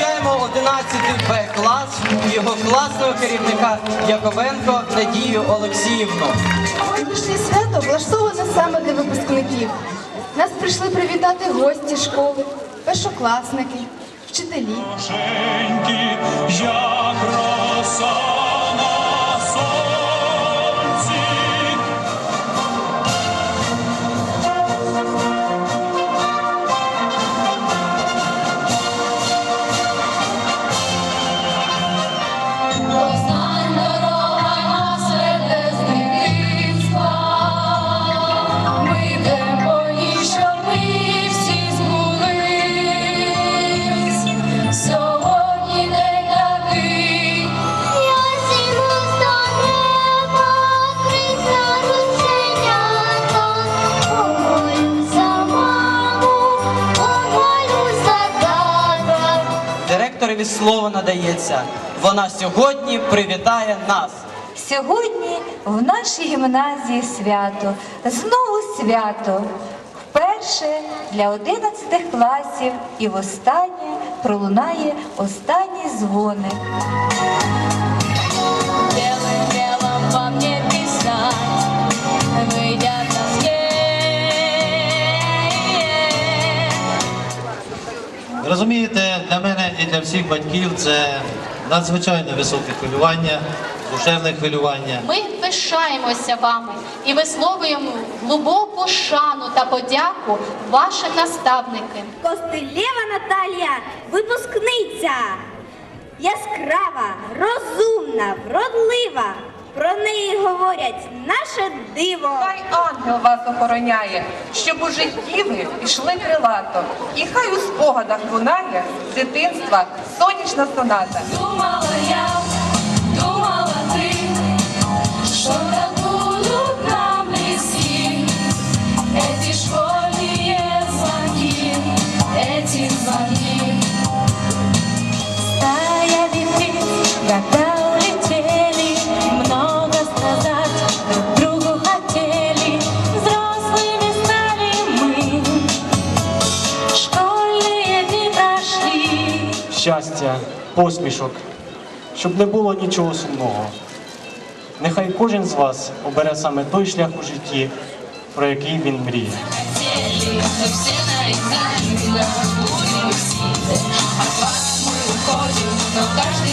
11 Б клас його класного керівника Яковенко Надію Олексіївну. Сьогоднішнє свято влаштоване саме для випускників. Нас прийшли привітати гості школи, першокласники, вчителі. Як роса на сонці. Директорові слово надається. Вона сьогодні привітає нас. Сьогодні в нашій гімназії свято, знову свято. Вперше для 11 класів і востаннє пролунає останній дзвоник. белым белым вам не писать, выйдят на свет. Розумієте, для мене і для всіх батьків це надзвичайно високе хвилювання, душевне хвилювання. Ми пишаємося вами і висловлюємо глибоку шану та подяку вашим наставникам. Костелєва Наталія, випускниця. Яскрава, розумна, вродлива. Про неї говорять наше диво. Хай ангел вас охороняє, щоб у житті ви пішли крилато. І хай у спогадах лунає з дитинства сонячна соната. Думала я, щастя, посмішок, щоб не було нічого сумного. Нехай кожен з вас обере саме той шлях у житті, про який він мріє. Хотели, мы все на экзаменах будем сидеть, а в класс мы уходим, но каждый